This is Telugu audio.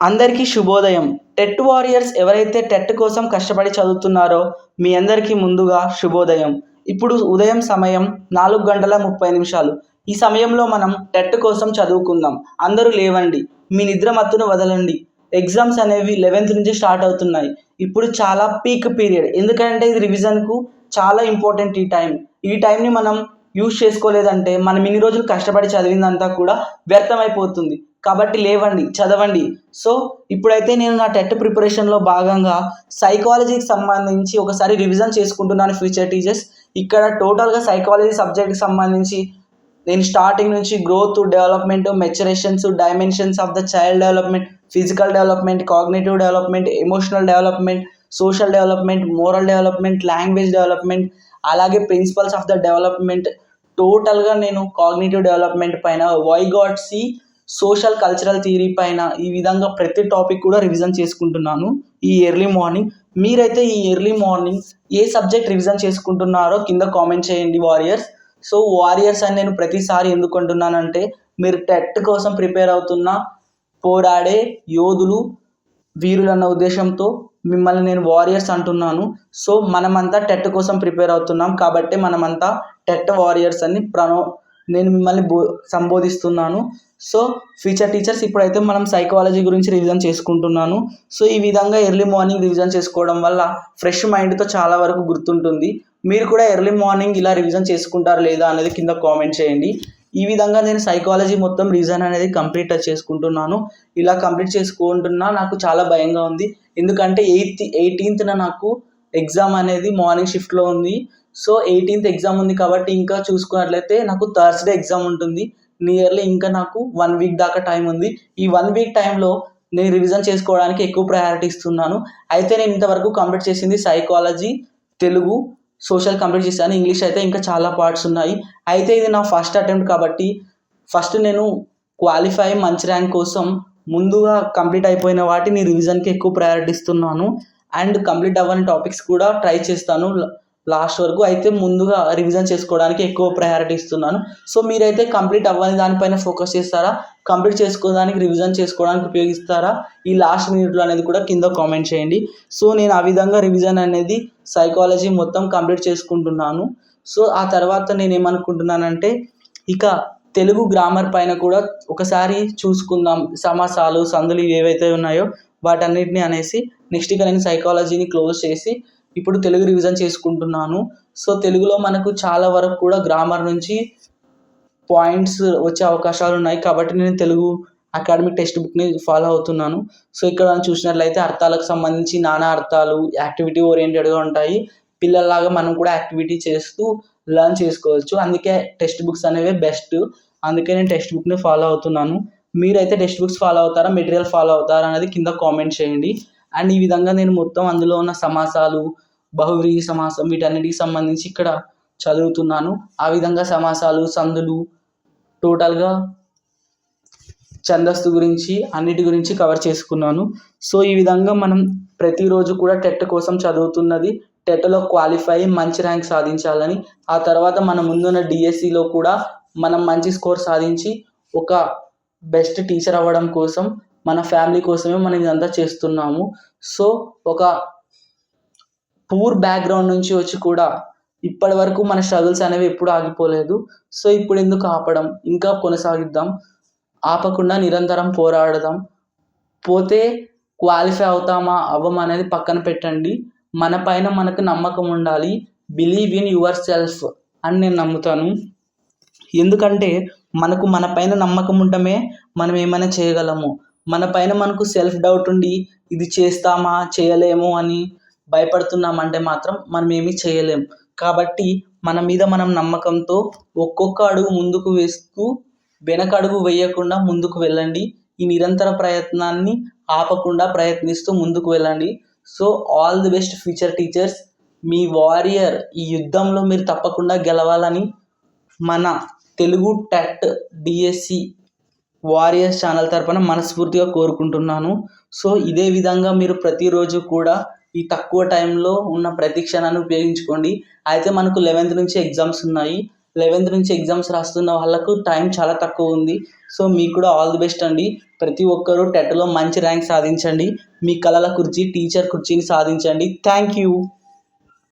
అందరికీ శుభోదయం. టెట్ వారియర్స్ ఎవరైతే టెట్ కోసం కష్టపడి చదువుతున్నారో మీ అందరికీ ముందుగా శుభోదయం. ఇప్పుడు ఉదయం సమయం నాలుగు గంటల ముప్పై నిమిషాలు. ఈ సమయంలో మనం టెట్ కోసం చదువుకుందాం. అందరూ లేవండి. మీ నిద్ర మత్తును వదలండి. ఎగ్జామ్స్ అనేవి లెవెన్త్ నుంచి స్టార్ట్ అవుతున్నాయి. ఇప్పుడు చాలా పీక్ పీరియడ్. ఎందుకంటే ఇది రివిజన్కు చాలా ఇంపార్టెంట్ ఈ టైం. ఈ టైంని మనం యూజ్ చేసుకోలేదంటే మనం ఇన్ని రోజులు కష్టపడి చదివిందంతా కూడా వ్యర్థమైపోతుంది. కాబట్టి లేవండి చదవండి. సో ఇప్పుడైతే నేను నా టెట్ ప్రిపరేషన్లో భాగంగా సైకాలజీకి సంబంధించి ఒకసారి రివిజన్ చేసుకుంటున్నాను ఫ్యూచర్ టీచర్స్ ఇక్కడ టోటల్గా సైకాలజీ సబ్జెక్ట్కి సంబంధించి నేను స్టార్టింగ్ నుంచి growth development maturations dimensions of the child development physical development cognitive development emotional development social development moral development language development అలాగే ప్రిన్సిపల్స్ ఆఫ్ ద డెవలప్మెంట్ టోటల్గా నేను కాగ్నేటివ్ డెవలప్మెంట్ పైన Vygotsky social cultural theory పైన ఈ విధంగా ప్రతి టాపిక్ కూడా రివిజన్ చేసుకుంటున్నాను ఈ ఎర్లీ మార్నింగ్. మీరైతే ఈ ఎర్లీ మార్నింగ్ ఏ సబ్జెక్ట్ రివిజన్ చేసుకుంటున్నారో కింద కామెంట్ చేయండి వారియర్స్. సో వారియర్స్ అని నేను ప్రతిసారి ఎందుకు అంటున్నానంటే మీరు టెట్ కోసం ప్రిపేర్ అవుతున్న పోరాడే యోధులు వీరులన్న ఉద్దేశంతో మిమ్మల్ని నేను వారియర్స్ అంటున్నాను. సో మనమంతా టెట్ కోసం ప్రిపేర్ అవుతున్నాం కాబట్టి మనమంతా టెట్ వారియర్స్ అని ప్రణో నేను మిమ్మల్ని బో సంబోధిస్తున్నాను. సో ఫ్యూచర్ టీచర్స్ ఇప్పుడైతే మనం సైకాలజీ గురించి రివిజన్ చేసుకుంటున్నాను. సో ఈ విధంగా ఎర్లీ మార్నింగ్ రివిజన్ చేసుకోవడం వల్ల ఫ్రెష్ మైండ్తో చాలా వరకు గుర్తుంటుంది. మీరు కూడా ఎర్లీ మార్నింగ్ ఇలా రివిజన్ చేసుకుంటారా లేదా అనేది కింద కామెంట్ చేయండి. ఈ విధంగా నేను సైకాలజీ మొత్తం రీజన్ అనేది కంప్లీట్ చేసుకుంటున్నాను. ఇలా కంప్లీట్ చేసుకుంటున్నా నాకు చాలా భయంగా ఉంది. ఎందుకంటే ఎయిత్ ఎయిటీన్త్న నాకు ఎగ్జామ్ అనేది మార్నింగ్ షిఫ్ట్లో ఉంది. సో ఎయిటీన్త్ ఎగ్జామ్ ఉంది కాబట్టి ఇంకా చూసుకున్నట్లయితే నాకు థర్స్డే ఎగ్జామ్ ఉంటుంది. నియర్లీ ఇంకా నాకు వన్ వీక్ దాకా టైం ఉంది. ఈ వన్ వీక్ టైంలో నేను రివిజన్ చేసుకోవడానికి ఎక్కువ ప్రయారిటీ ఇస్తున్నాను. అయితే నేను ఇంతవరకు కంప్లీట్ చేసింది సైకాలజీ తెలుగు సోషల్ కంప్లీట్ చేశాను. ఇంగ్లీష్ అయితే ఇంకా చాలా పార్ట్స్ ఉన్నాయి. అయితే ఇది నా ఫస్ట్ అటెంప్ట్ కాబట్టి ఫస్ట్ నేను క్వాలిఫై మంచి ర్యాంక్ కోసం ముందుగా కంప్లీట్ అయిపోయిన వాటిని రివిజన్కి ఎక్కువ ప్రయారిటీ ఇస్తున్నాను. అండ్ కంప్లీట్ అవ్వని టాపిక్స్ కూడా ట్రై చేస్తాను. లాస్ట్ వరకు అయితే ముందుగా రివిజన్ చేసుకోవడానికి ఎక్కువ ప్రయారిటీ ఇస్తున్నాను. సో మీరైతే కంప్లీట్ అవ్వని దానిపైన ఫోకస్ చేస్తారా? కంప్లీట్ చేసుకోవడానికి రివిజన్ చేసుకోవడానికి ఉపయోగిస్తారా? ఈ లాస్ట్ మినిట్లో అనేది కూడా కింద కామెంట్ చేయండి. సో నేను ఆ విధంగా రివిజన్ అనేది సైకాలజీ మొత్తం కంప్లీట్ చేసుకుంటున్నాను. సో ఆ తర్వాత నేను ఏమనుకుంటున్నానంటే ఇక తెలుగు గ్రామర్ పైన కూడా ఒకసారి చూసుకుందాం. సమాసాలు సందులు ఏవైతే ఉన్నాయో వాటన్నిటిని అనేసి నెక్స్ట్ ఇక నేను సైకాలజీని క్లోజ్ చేసి ఇప్పుడు తెలుగు రివిజన్ చేసుకుంటున్నాను. సో తెలుగులో మనకు చాలా వరకు కూడా గ్రామర్ నుంచి పాయింట్స్ వచ్చే అవకాశాలు ఉన్నాయి. కాబట్టి నేను తెలుగు అకాడమిక్ టెక్స్ట్ బుక్ని ఫాలో అవుతున్నాను. సో ఇక్కడ చూసినట్లయితే అర్థాలకు సంబంధించి నానా అర్థాలు యాక్టివిటీ ఓరియంటెడ్గా ఉంటాయి. పిల్లల్లాగా మనం కూడా యాక్టివిటీ చేస్తూ లర్న్ చేసుకోవచ్చు. అందుకే టెక్స్ట్ బుక్స్ అనేవి బెస్ట్ అందుకే నేను టెక్స్ట్ బుక్ని ఫాలో అవుతున్నాను. మీరైతే టెక్స్ట్ బుక్స్ ఫాలో అవుతారా మెటీరియల్ ఫాలో అవుతారా అనేది కింద కామెంట్ చేయండి. అండ్ ఈ విధంగా నేను మొత్తం అందులో ఉన్న సమాసాలు బహువ్రీహి సమాసం వీటన్నిటికి సంబంధించి ఇక్కడ చదువుతున్నాను. ఆ విధంగా సమాసాలు సందులు టోటల్గా ఛందస్సు గురించి అన్నిటి గురించి కవర్ చేసుకున్నాను. సో ఈ విధంగా మనం ప్రతిరోజు కూడా టెట్ కోసం చదువుతున్నది. టెట్లో క్వాలిఫై మంచి ర్యాంక్ సాధించాలని ఆ తర్వాత మన ముందున్న డిఎస్సిలో కూడా మనం మంచి స్కోర్ సాధించి ఒక బెస్ట్ టీచర్ అవ్వడం కోసం మన ఫ్యామిలీ కోసమే మనం ఇదంతా చేస్తున్నాము. సో ఒక పూర్ బ్యాక్గ్రౌండ్ నుంచి వచ్చి కూడా ఇప్పటి వరకు మన స్ట్రగుల్స్ అనేవి ఎప్పుడు ఆగిపోలేదు. సో ఇప్పుడు ఎందుకు ఆపడం? ఇంకా కొనసాగిద్దాం. ఆపకుండా నిరంతరం పోరాడదాం. పోతే క్వాలిఫై అవుతామా? అవ్వమా అనేది పక్కన పెట్టండి. మన పైన మనకు నమ్మకం ఉండాలి. బిలీవ్ ఇన్ యువర్ సెల్ఫ్ అని నేను నమ్ముతాను. ఎందుకంటే మనకు మన పైన నమ్మకం ఉండటమే మనం ఏమైనా చేయగలము. మన పైన మనకు సెల్ఫ్ డౌట్ ఉండి ఇది చేస్తామా? చేయలేము అని భయపడుతున్నామంటే మాత్రం మనం ఏమీ చేయలేం. కాబట్టి మన మీద మనం నమ్మకంతో ఒక్కొక్క అడుగు ముందుకు వేస్తూ వెనక అడుగు వేయకుండా ముందుకు వెళ్ళండి. ఈ నిరంతర ప్రయత్నాన్ని ఆపకుండా ప్రయత్నిస్తూ ముందుకు వెళ్ళండి. So all the best future teachers. Me warrior ఈ యుద్ధంలో మీరు తప్పకుండా గెలవాలని మన Telugu TET DSC warriors channel తరపున మనస్ఫూర్తిగా కోరుకుంటున్నాను. సో ఇదే విధంగా మీరు ప్రతిరోజు కూడా ఈ తక్కువ టైంలో ఉన్న ప్రతి క్షణాన్ని ఉపయోగించుకోండి. అయితే మనకు లెవెన్త్ నుంచి ఎగ్జామ్స్ ఉన్నాయి. లెవెన్త్ నుంచి ఎగ్జామ్స్ రాస్తున్న వాళ్ళకు టైం చాలా తక్కువ ఉంది. సో మీకు కూడా ఆల్ ది బెస్ట్ అండి. ప్రతి ఒక్కరూ టెట్లో మంచి ర్యాంక్ సాధించండి. మీ కళల కుర్చీ టీచర్ కుర్చీని సాధించండి. Thank you